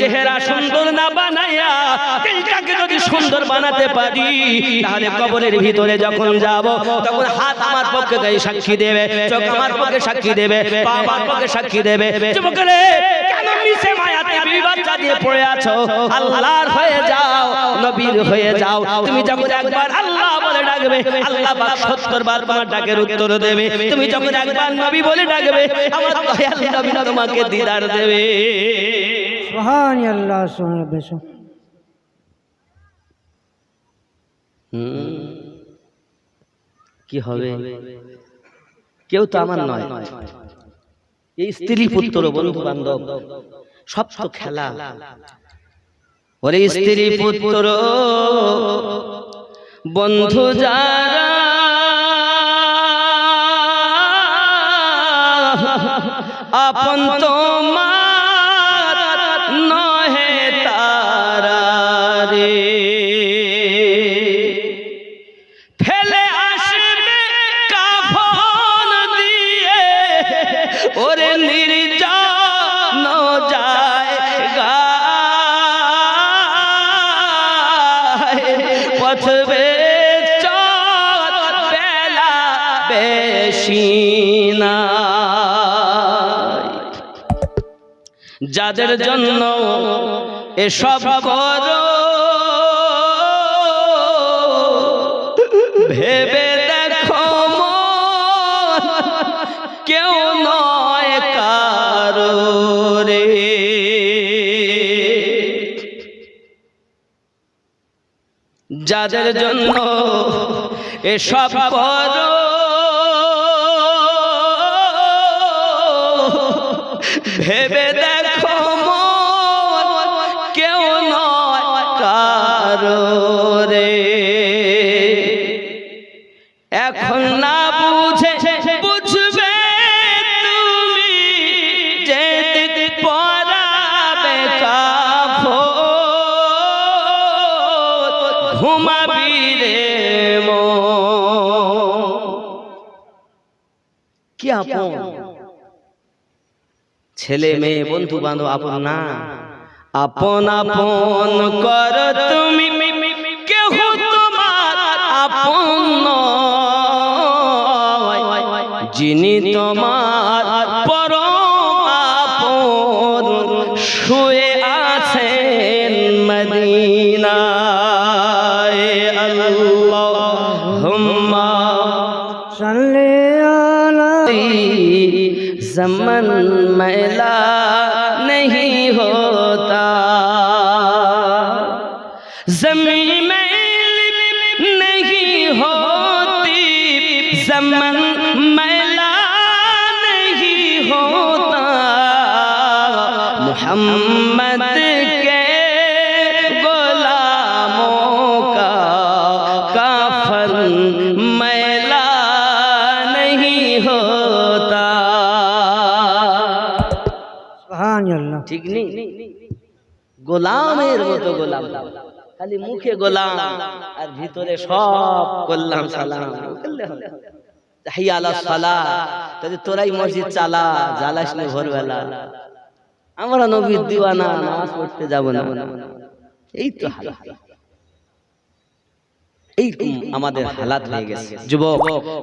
চেহারা সুন্দর না বানাইয়া দিলটাকে যদি সুন্দর বানাতে পারি, তাহলে কবরের ভিতরে যখন যাব, তখন হাত আমার পক্ষে গায়ে সাক্ষী দেবে, চোখ আমার পক্ষে সাক্ষী দেবে, পা আমার পক্ষে সাক্ষী দেবে। যুবকরে, কেন মিশে মায়াতে বিবি বাচ্চা দিয়ে পড়ে আছো? আল্লাহর হয়ে যাও, নবীর হয়ে যাও। তুমি যখন একবার আল্লাহ বলে ডাকবে, আল্লাহ পাক 70 বার তোমার ডাকের উত্তর দেবে। তুমি যখন একবার নবী বলে ডাকবে, আমার দয়াল নবী তোমাকে দিদার দেবে। সুবহান আল্লাহ সুবহান বেশ। হুম। কি হবে? কেউ তো আমার নয়। এই স্ত্রী পুত্র বন্ধু বান্ধব সব তো খেলা। ওরে স্ত্রী পুত্র বন্ধু যারা আপন তোমার ওরে নির্জন চল বেলা বেশি যাদের জন্য এসব করো ভেবে যাদের জন্য এসব করো। ভেবে দেখো কেউ নয় কারও। ঘুমাবি রে মন। কি আপন? ছেলে মেয়ে বন্ধু বান্ধব আপন না। আপন আপন কর তুমি। কেহ তোমার আপন যিনি তোমার পরম जमी में नहीं होती जमन मैला नहीं होता। मोहम्मद के गुलामों का कफन मैला नहीं होता। ठीक नहीं? गुलाम है वो तो गुलाम। খালি মুখে গোলাম আর ভিতরে সব করলাম সালাম। হাইয়া আলা সালা। তাহলে তোরাই মসজিদ চালা জ্বালাস না ভোরবেলা। আমরা নবীর দিওয়ানা নামাজ পড়তে যাব না। এই তো হাল। এই আমাদের হালাত হয়ে গেছে। যুবক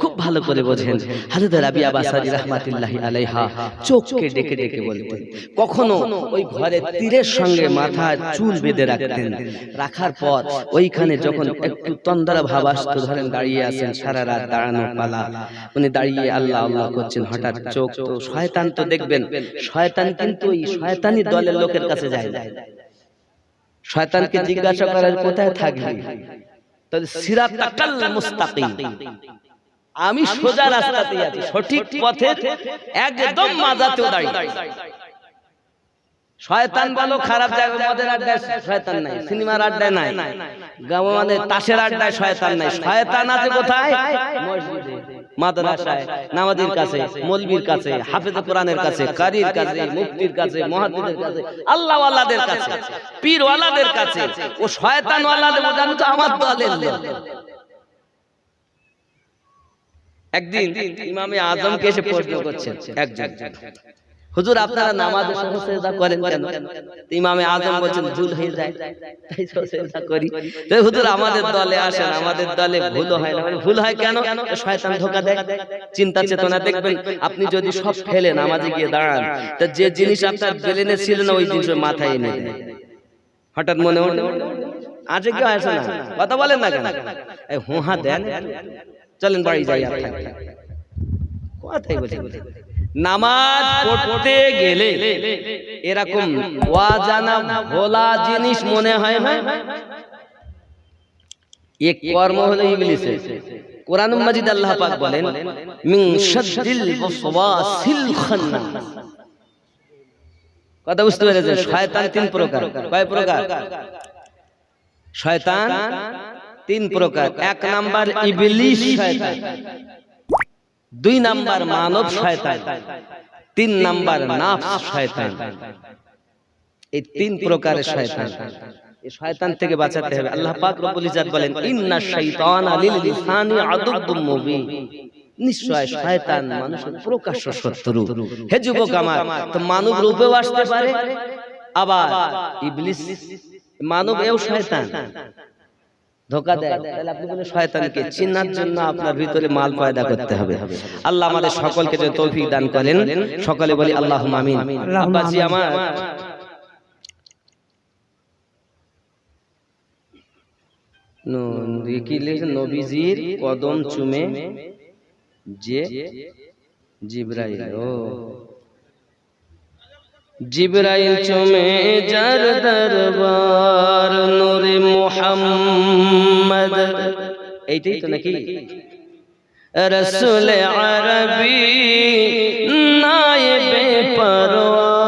খুব ভালো করে বোঝেন। হাজরত রাবিয়া বাসারি রাহমাতুল্লাহি আলাইহা চোখকে ডেকে ডেকে বলতেন। কখনো ওই ঘরে তীরের সঙ্গে মাথা চুল বেঁধে রাখতেন। রাখার পর ওইখানে যখন একটু তন্দ্রা ভাব আসতো ধরেন দাঁড়িয়ে আছেন সারা রাত দাঁড়ানো পালা। উনি দাঁড়িয়ে আল্লাহ আল্লাহ করছেন হঠাৎ চোখ। তো শয়তান তো দেখবেন শয়তান কিন্তু ওই শয়তানি দলের লোকের কাছে যায় শয়তানকে জিজ্ঞাসা করার কোথায় থাকবে তাহলে সিরাতাকাল মুস্তাকিম। আমি সোজা রাস্তাতে আছি সঠিক পথে একদম মাজাতেও দাঁড়িয়ে শয়তান বলো খারাপ জায়গা মদের আড্ডায় শয়তান নাই সিনেমার আড্ডায় নাই। মানে তাসের আড্ডায় শয়তান নাই। শয়তান আছে কোথায়? মসজিদে। মাদ্রাসায় নামাজের কাছে মলবির কাছে হাফেজ কোরআনের কাছে কারির কাছে মুফতির কাছে মুহাদ্দিসের কাছে আল্লাহ ওয়ালাদের কাছে পীর ওয়ালাদের কাছে ও শয়তান ওয়ালাদের জানো তো আমার দলের লোক একদিন ইমামে আজমকে এসে প্রশ্ন করছেন একজন। হুজুর আপনারা নামাজে সহ সেজদা করেন কেন? ইমামে আজম বলছেন ভুল হয়ে যায়। তাই সহ সেজদা করি। তো হুজুর আমাদের দলে আসেন আমাদের দলে ভুল হয় না। ভুল হয় কেন? শয়তান ধোকা দেয়। চিন্তা চেতনা দেখবেন আপনি যদি সব ফেলে নামাজে গিয়ে দাঁড়ান তো যে জিনিস আপনার ব্রেনে ছিল না ওই জিনিস মাথায় এনে দেয় হঠাৎ মনে মনে আছে কেউ আসে না। কথা বলেন না কেন? এই হুহা দেন। চলেন বাড়ি যাই আর কথাই বলি নামাজ পড়তে গেলে এরকম ওয়াজানা ভোলা জিনিস মনে হয় এক কর্ম হলো ইবলিসের। কোরআন মাজিদ আল্লাহ পাক বলেন, মিন শাদ্দিল ওয়াসওয়াসিল খান্নাস কথা বুঝতে পেরেছেন? শয়তান তিন প্রকার। কয় প্রকার? শয়তান তিন প্রকার। এক নাম্বার ইবলিস শয়তান। দুই নাম্বার মানব শয়তান তিন নাম্বার নাফস শয়তান। এই তিন প্রকারের শয়তান। এই শয়তান থেকে বাঁচাতে হবে। আল্লাহ পাক রব্বুল ইজ্জত বলেন ইন্না শাইতানা লিল লিসানি আদুব্বুম মুবিন। নিশ্চয় শয়তান মানুষের প্রকাশ্য শত্রু। হে যুবক আমার তো মানব রূপেও আসতে পারে আবার ইবলিস। মানব এও শয়তান। ধোকা দেয়। তাহলে আপনি বলেন শয়তানকে চিনার জন্য আপনার ভিতরে মাল পয়দা করতে হবে। আল্লাহ আমাদের সকলকে যে তৌফিক দান করেন। সকলে বলি আল্লাহ আমিন। আব্বাজি আমার। কি লিখেছে নবীজির কদম চুমে যে জিব্রাইল। ও। জিব্রাইল চুমে যার দরবার নূরে মুহাম্মদ। এইটাই তো নাকি? রসুল আরবি নায়েবে পরওয়ার।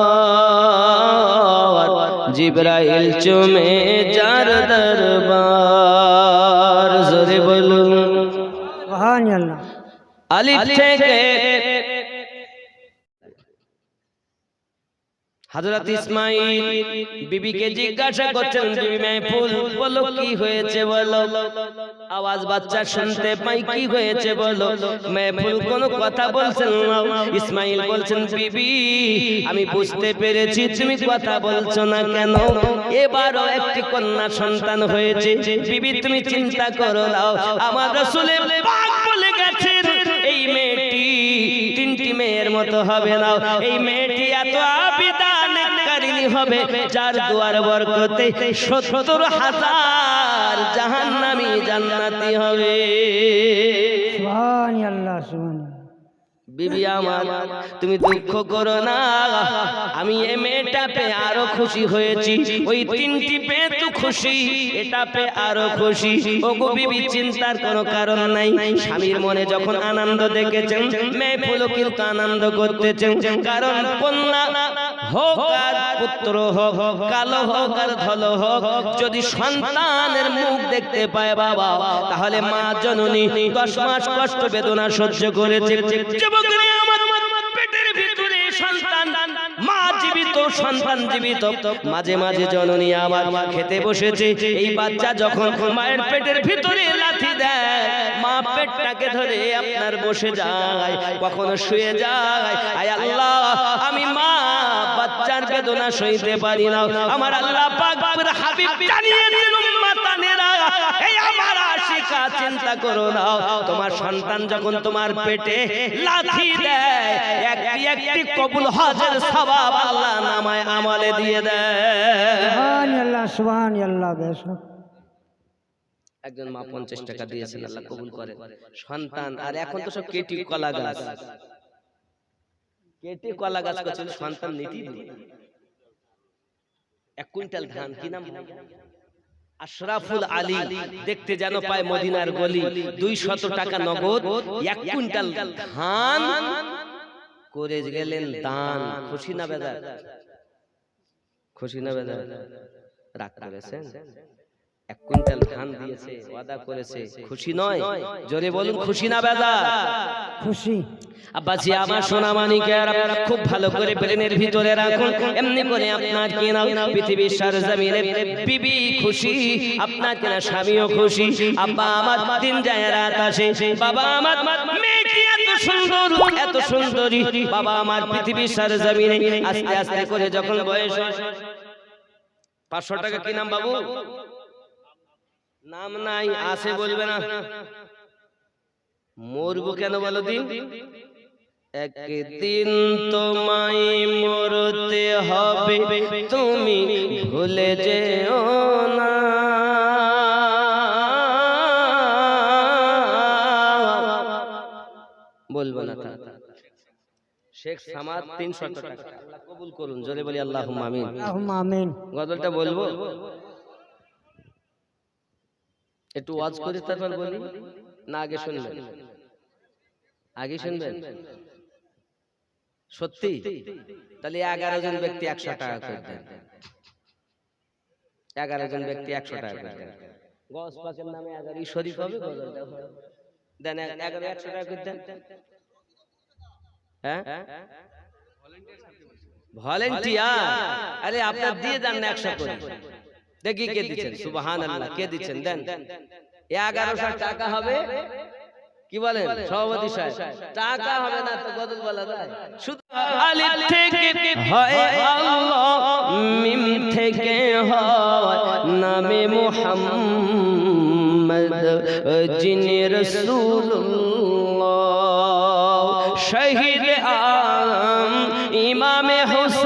জিব্রাইল চুমে যার দরবার জোরে বলুন। সুবহান আল্লাহ আলিফ থেকে হযরত ইসমাইল বিবিকে জিজ্ঞাসা করছেন বিবি মেহফুল বলো কি হয়েছে বলো। আওয়াজ বাচ্চা শুনতে পাই কি হয়েছে বলো? মেহফুল কোনো কথা বলছেন না। ইসমাইল বলছেন বিবি আমি বুঝতে পেরেছি তুমি কথা বলছো না কেন? এবারও একটি কন্যা সন্তান হয়েছে। বিবি তুমি চিন্তা করো নাও আমার রাসূলের পাক বলে গেছেন এই মেয়েটি তিনটি মেয়ের মতো হবে না। এই মেয়েটি এত আবিদান করিনি হবে যার দুয়ার বরকতে সত্তর হাজার জাহান্নামী জান্নাতি হবে সুবহান আল্লাহ সুবহান আল্লাহ। বিবি আমার, তুমি দুঃখ করো না। আমি এ মেয়েটা পে আরও খুশি হয়েছি। ওই তিনটি পে তো খুশি এটা পে আরও খুশি। ও গো বিবি, চিন্তার কোনো কারণ নাই। স্বামীর মনে যখন আনন্দ দেখেছেন, মেয়ে ফুলো কিন্তু আনন্দ করতেছেন। কারণ কন্যা হোক পুত্র হোক, কালো হোক আর ধলো হোক, যদি সন্তানের মুখ দেখতে পায় বাবা, তাহলে মা জননী দশ মাস কষ্ট বেদনা সহ্য করেছে। সন্তান জীবিত মাঝে মাঝে জননী আমার খেতে বসেছে। এই বাচ্চা যখন মায়ের পেটের ভিতরে লাথি দেয়, মা পেটটাকে ধরে আপনার বসে যায়, কখনো শুয়ে যায়। আয় আল্লাহ, আমি মা বেদনা সইতে পারি না। আমার আল্লাহ পাক হাবিব জানিয়েছেন উম্মাতানেরা এই আমার আশিকা চিন্তা করো না। তোমার সন্তান যখন তোমার পেটে লাথি দেয় একটি একটি কবুল হজের সওয়াব আল্লাহ নামায় আমলে দিয়ে দেয়। সুবহান আল্লাহ সুবহান আল্লাহ বেশ। একজন মা পঞ্চাশ টাকা দিয়েছেন আল্লাহ কবুল করে। সন্তান আর এখন তো সব কেটি কলা গাছ কেটে কলা গাছ করছিল সন্তান নীতি এক কুইন্টাল ধান কি নাম? আশরাফুল আলী দেখতে যেন পায় মদিনার গলি। দুই শত টাকা নগদ এক কুইন্টাল ধান। করে গেলেন দান। খুশি না বেদার খুশি না বেদার রাগ করেছেন? এক কুইন্টাল ধান দিয়েছে ওয়াদা করেছে খুশি নয়? জোরে বলুন খুশি না বেদার খুশি। আব্বাজি আমার সোনা মানিকের খুব ভালো করে ব্রেনের ভিতরে রাখুন। এমনি করে আপনার কি না পৃথিবীর সরজমিনে বিবি খুশি আপনার কিনা স্বামীও খুশি। আব্বা আমার দিন যায় রাত আসে। বাবা আমার সুন্দর এত সুন্দরী। বাবা আমার পৃথিবীর সার জমিনে আস্তে আস্তে করে যখন বয়স পাঁচশো টাকা কি নাম বাবু? নাম নাই আছে বলবে না। মরবো কেন বলো দিন? একদিন তোমায় মরতে হবে তুমি ভুলে যেও না। বলব না শেখ সামাদ তিনশো টাকা। কবুল করুন জোরে বলি আল্লাহ আমিন। আল্লাহুম্মা আমিন। গজলটা বলব? একটু ওয়াজ করে তারপর বলি? না আগে শুনবেন। আগে শুনবেন? সত্যি? তাহলে এগারো জন ব্যক্তি একশো টাকা করে দেন। এগারো জন ব্যক্তি একশো টাকা করে দেন। গস পাকের নামে এগারো শরীফ হবে দেন এগারো একশো টাকা করে দেন। হ্যাঁ? ভলেন্টিয়ার। আরে আপনার দিয়ে দেন না একশো করে। দেখি কে দিচ্ছেন? সুবাহান আল্লাহ কে দিচ্ছেন? দেন। এগারোশো টাকা হবে। কি বলেন? সভাপতি সাহেব। টাকা হবে না তো গদল বলা যায়। শুধু আলিফ থেকে হয়? আল্লাহ মিম থেকে হয় নামে মুহাম্মদ যিনি রাসূলুল্লাহ শহীদ আম ইমামে হুসাইন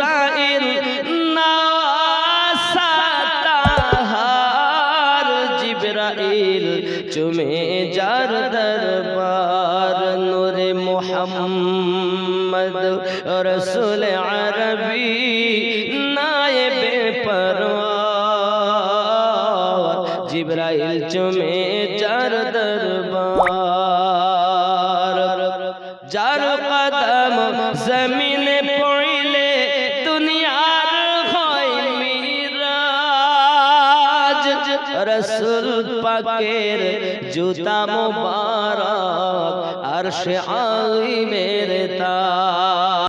জিবরাইল চুমে যার দরবার। যার কদম জমিনে পড়িলে দুনিয়ার হয় মিরাজ। রসুল পাকের জুতা মুবারক আরশ আলিমের তা